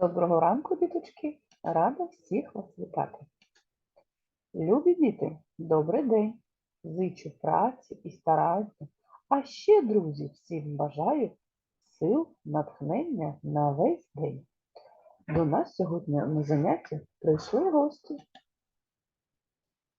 Доброго ранку, діточки! Рада всіх вас вітати. Любі діти, добрий день! Зичу праці і старання. А ще, друзі, всім бажаю сил, натхнення на весь день. До нас сьогодні на заняття прийшли гості.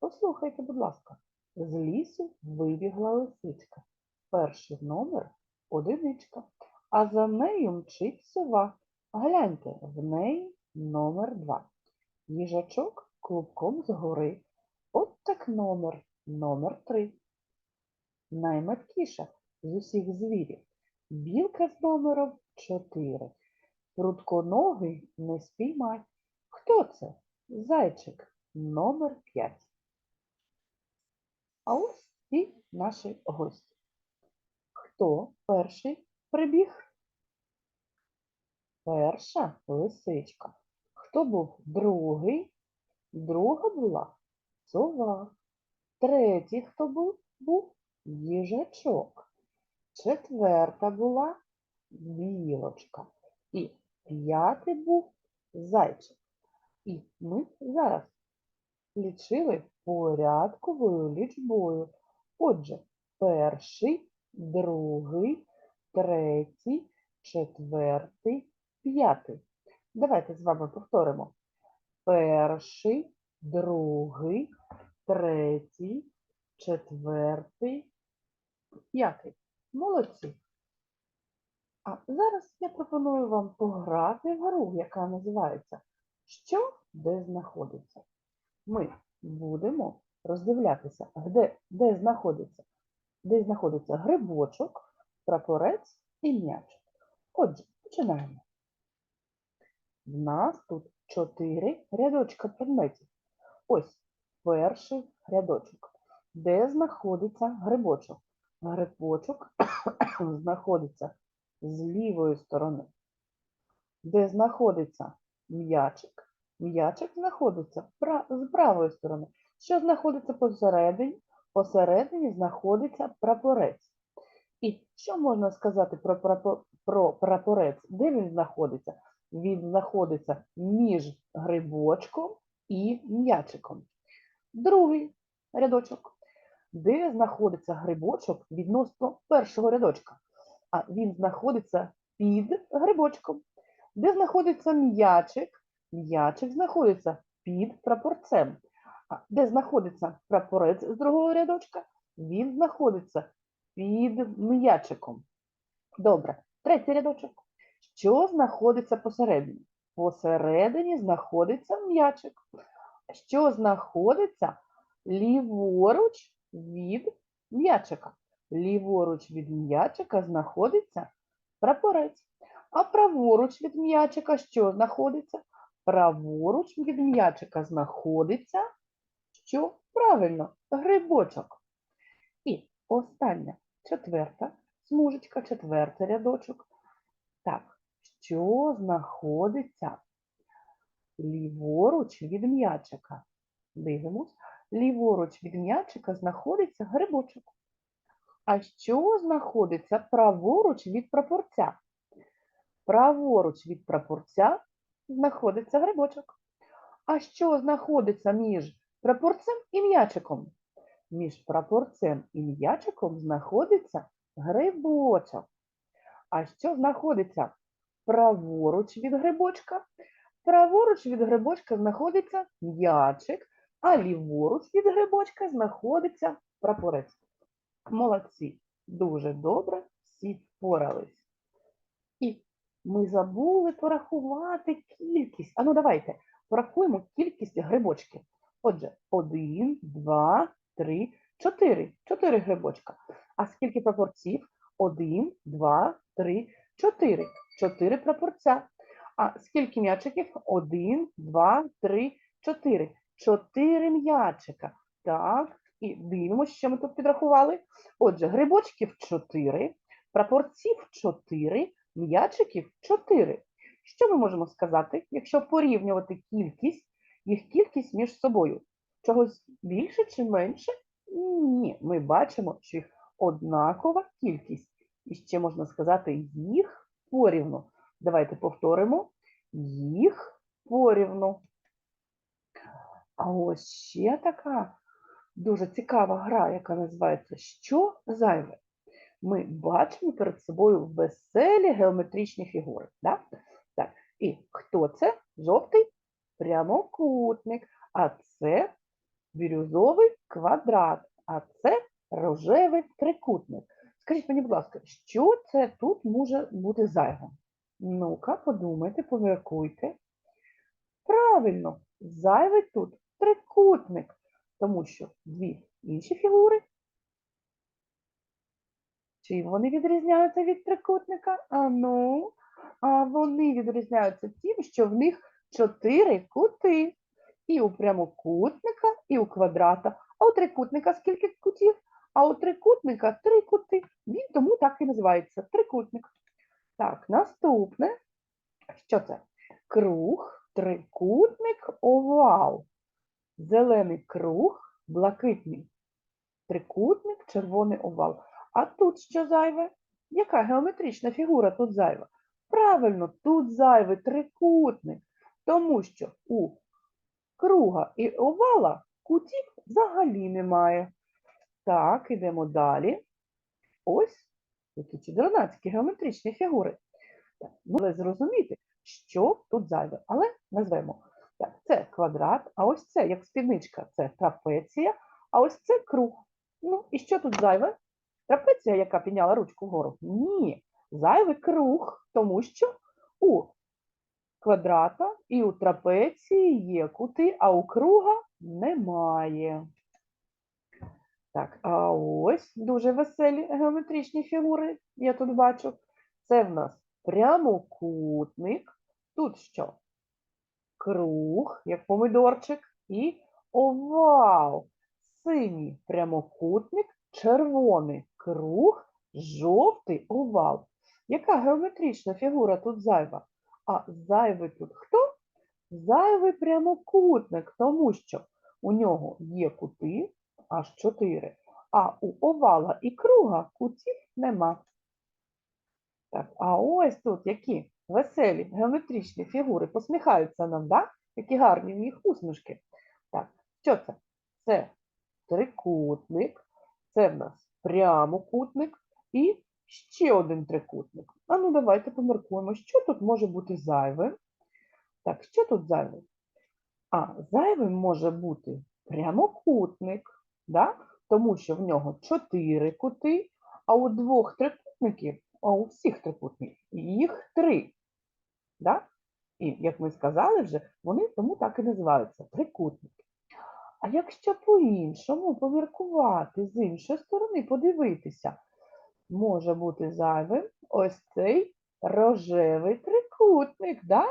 Послухайте, будь ласка, з лісу вибігла лисичка. Перший номер одиничка, а за нею мчить сова. Гляньте, в неї номер два. Їжачок клубком згори. От так номер, номер три. Найметкіша з усіх звірів. Білка з номером чотири. Прудконогий не спіймать. Хто це? Зайчик номер п'ять. А ось і наші гості. Хто перший прибіг? Перша лисичка. Хто був другий? Друга була сова. Третій хто був? Був їжачок. Четверта була білочка. І п'ятий був зайчик. І ми зараз лічили порядковою лічбою. Отже, перший, другий, третій, четвертий, п'ятий. Давайте з вами повторимо. Перший, другий, третій, четвертий, п'ятий. Молодці. А зараз я пропоную вам пограти в гру, яка називається Що де знаходиться. Ми будемо роздивлятися, де, де знаходиться, де знаходиться грибочок, прапорець і м'яч. Отже, починаємо. В нас тут чотири рядочка предметів. Ось перший рядочок. Де знаходиться грибочок? Грибочок знаходиться з лівої сторони. Де знаходиться м'ячик? М'ячик знаходиться з правої сторони. Що знаходиться посередині? Посередині знаходиться прапорець. І що можна сказати про, прапо- про прапорець? Де він знаходиться? Він знаходиться між грибочком і м'ячиком. Другий рядочок. Де знаходиться грибочок відносно першого рядочка? А він знаходиться під грибочком. Де знаходиться м'ячик? М'ячик знаходиться під прапорцем. А де знаходиться прапорець з другого рядочка? Він знаходиться під м'ячиком. Добре, третій рядочок. Що знаходиться посередині? Посередині знаходиться м'ячик. Що знаходиться ліворуч від м'ячика? Ліворуч від м'ячика знаходиться прапорець. А праворуч від м'ячика що знаходиться? Праворуч від м'ячика знаходиться що? Правильно, грибочок. І остання четверта смужечка, четвертий рядочок. Так, що знаходиться ліворуч від м'ячика? Дивимось. Ліворуч від м'ячика знаходиться грибочок. А що знаходиться праворуч від прапорця? Праворуч від прапорця знаходиться грибочок. А що знаходиться між прапорцем і м'ячиком? Між прапорцем і м'ячиком знаходиться грибочок. А що знаходиться праворуч від грибочка? Праворуч від грибочка знаходиться м'ячик, а ліворуч від грибочка знаходиться прапорець. Молодці, дуже добре всі впорались. І ми забули порахувати кількість. Ану, давайте порахуємо кількість грибочків. Отже, один, два, три, чотири. Чотири грибочка. А скільки прапорців? Один, два, три, чотири. Чотири прапорця. А скільки м'ячиків? Один, два, три, чотири. Чотири м'ячика. Так, і дивимося, що ми тут підрахували. Отже, грибочків 4, прапорців 4, м'ячиків 4. Що ми можемо сказати, якщо порівнювати кількість, їх кількість між собою? Чогось більше чи менше? Ні, ми бачимо, що їх однакова кількість. І ще можна сказати їх порівну. Давайте повторимо. їх порівну. А ось ще така дуже цікава гра, яка називається Що зайве? Ми бачимо перед собою веселі геометричні фігури. Да? Так. І хто це? Жовтий прямокутник, а це бірюзовий квадрат, а це рожевий трикутник. Скажіть мені, будь ласка, що це тут може бути зайвим? Ну-ка, подумайте, поміркуйте. Правильно, зайвий тут трикутник, тому що дві інші фігури. Чим вони відрізняються від трикутника? А ну, а вони відрізняються тим, що в них чотири кути. І у прямокутника, і у квадрата. А у трикутника скільки кутів? А у трикутника три кути. Він тому так і називається трикутник. Так, наступне. Що це? Круг, трикутник, овал. Зелений круг, блакитний. Трикутник, червоний овал. А тут що зайве? Яка геометрична фігура тут зайва? Правильно, тут зайвий трикутник, тому що у круга і овала кутів взагалі немає. Так, ідемо далі. Ось які чудернацькі геометричні фігури. Так, ну, але зрозуміти, що тут зайве. Але назвемо. Так, це квадрат, а ось це, як спідничка, це трапеція, а ось це круг. Ну, і що тут зайве? Трапеція, яка підняла ручку вгору? Ні, зайвий круг, тому що у квадрата і у трапеції є кути, а у круга немає. Так, а ось дуже веселі геометричні фігури, я тут бачу. Це в нас прямокутник. Тут що? Круг, як помидорчик, і овал. Синій прямокутник, червоний круг, жовтий овал. Яка геометрична фігура тут зайва? А зайвий тут хто? Зайвий прямокутник, тому що у нього є кути аж 4, а у овала і круга кутів нема. Так, а ось тут які веселі геометричні фігури посміхаються нам, да? Які гарні в них усмішки. Так, що це? Це трикутник, це в нас прямокутник і ще один трикутник. А ну давайте поміркуємо, що тут може бути зайвим. Так, що тут зайвим? А, зайвим може бути прямокутник, да? тому що в нього чотири кути, а у двох трикутників, а у всіх трикутників їх три. Да? І, як ми сказали вже, вони тому так і називаються трикутники. А якщо по-іншому поміркувати, з іншої сторони подивитися, може бути зайвим ось цей рожевий трикутник, да?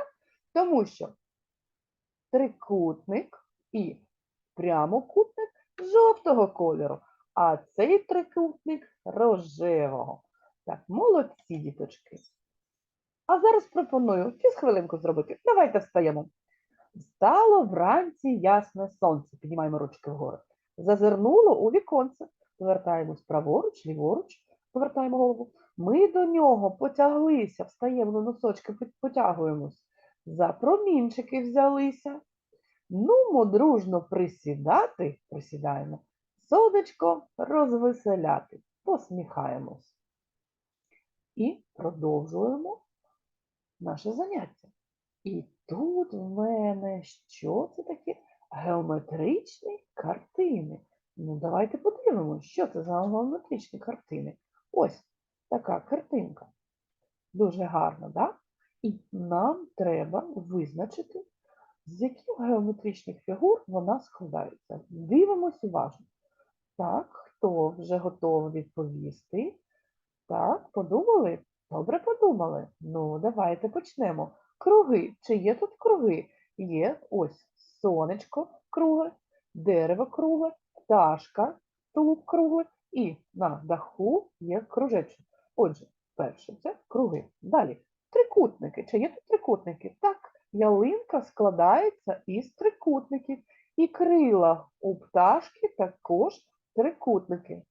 тому що трикутник і прямокутник жовтого кольору, а цей трикутник рожевого. Так, молодці, діточки. А зараз пропоную хвилинку зробити. Давайте встаємо. Встало вранці ясне сонце. Піднімаємо ручки вгору. Зазирнуло у віконце. Повертаємось праворуч, ліворуч, повертаємо голову. Ми до нього потяглися, встаємо на носочки, потягуємось. За промінчики взялися. Нумо дружно присідати, присідаємо, сонечко розвеселяти, посміхаємось. І продовжуємо наше заняття. І тут в мене що це таке? Геометричні картини. Ну, давайте подивимося, що це за геометричні картини. Ось така картинка. Дуже гарна, так? І нам треба визначити, з яких геометричних фігур вона складається. Дивимось уважно. Так, хто вже готовий відповісти? Так, подумали? Добре подумали. Ну, давайте почнемо. Круги. Чи є тут круги? Є ось сонечко кругле, дерево кругле, пташка тулуб круглий і на даху є кружечок. Отже, перше це круги. Далі трикутники. Чи є тут трикутники? Так, ялинка складається із трикутників. І крила у пташки також трикутники.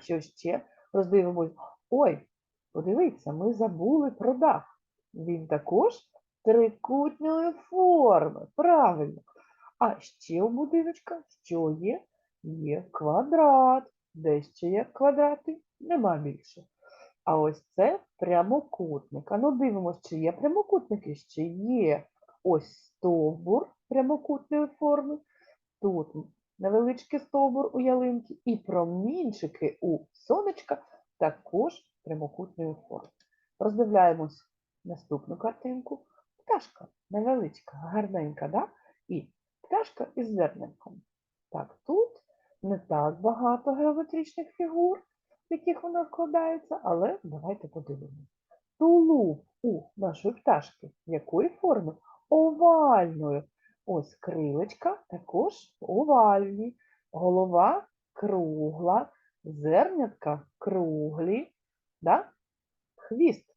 Що ще? Роздивимось. Ой, подивіться, ми забули про дах. Він також трикутної форми. Правильно. А ще у будиночка що є? Є квадрат. Де ще є квадрати? Нема більше. А ось це прямокутник. А ну дивимося, чи є прямокутники? Ще є. Ось стовбур прямокутної форми. Тут невеличкий стовбур у ялинки і промінчики у сонечка також прямокутної форми. Роздивляємось наступну картинку. Пташка невеличка, гарненька, да? і пташка із зерненком. Так, тут не так багато геометричних фігур, яких вона вкладається, але давайте подивимося. Тулуб у нашої пташки якої форми? Овальної. Ось крилечка також овальні, голова кругла, зернятка круглі, да? хвіст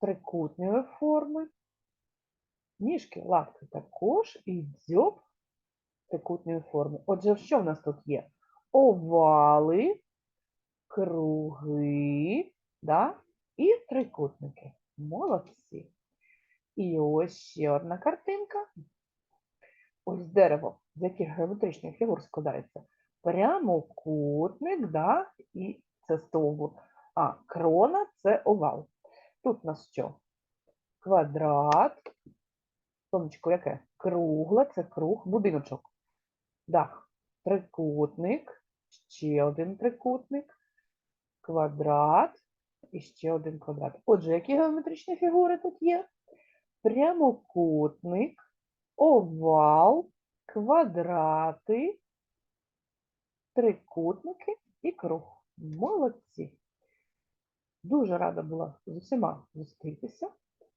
трикутної форми, ніжки, лапки також і дзьоб трикутної форми. Отже, що в нас тут є? Овали, круги, да? і трикутники. Молодці. І ось ще одна картинка. Ось дерево, з яких геометричних фігур складається. Прямокутник, да? і це стовбур. А крона це овал. Тут у нас що? Квадрат. Сонечко яке? Кругле, це круг, будиночок. Дах. Трикутник, ще один трикутник, квадрат і ще один квадрат. Отже, які геометричні фігури тут є? Прямокутник, овал, квадрати, трикутники і круг. Молодці. Дуже рада була з усіма зустрітися.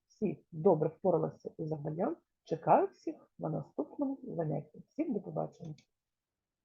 Всі добре впоралися із завданням. Чекаю всіх на наступному занятті.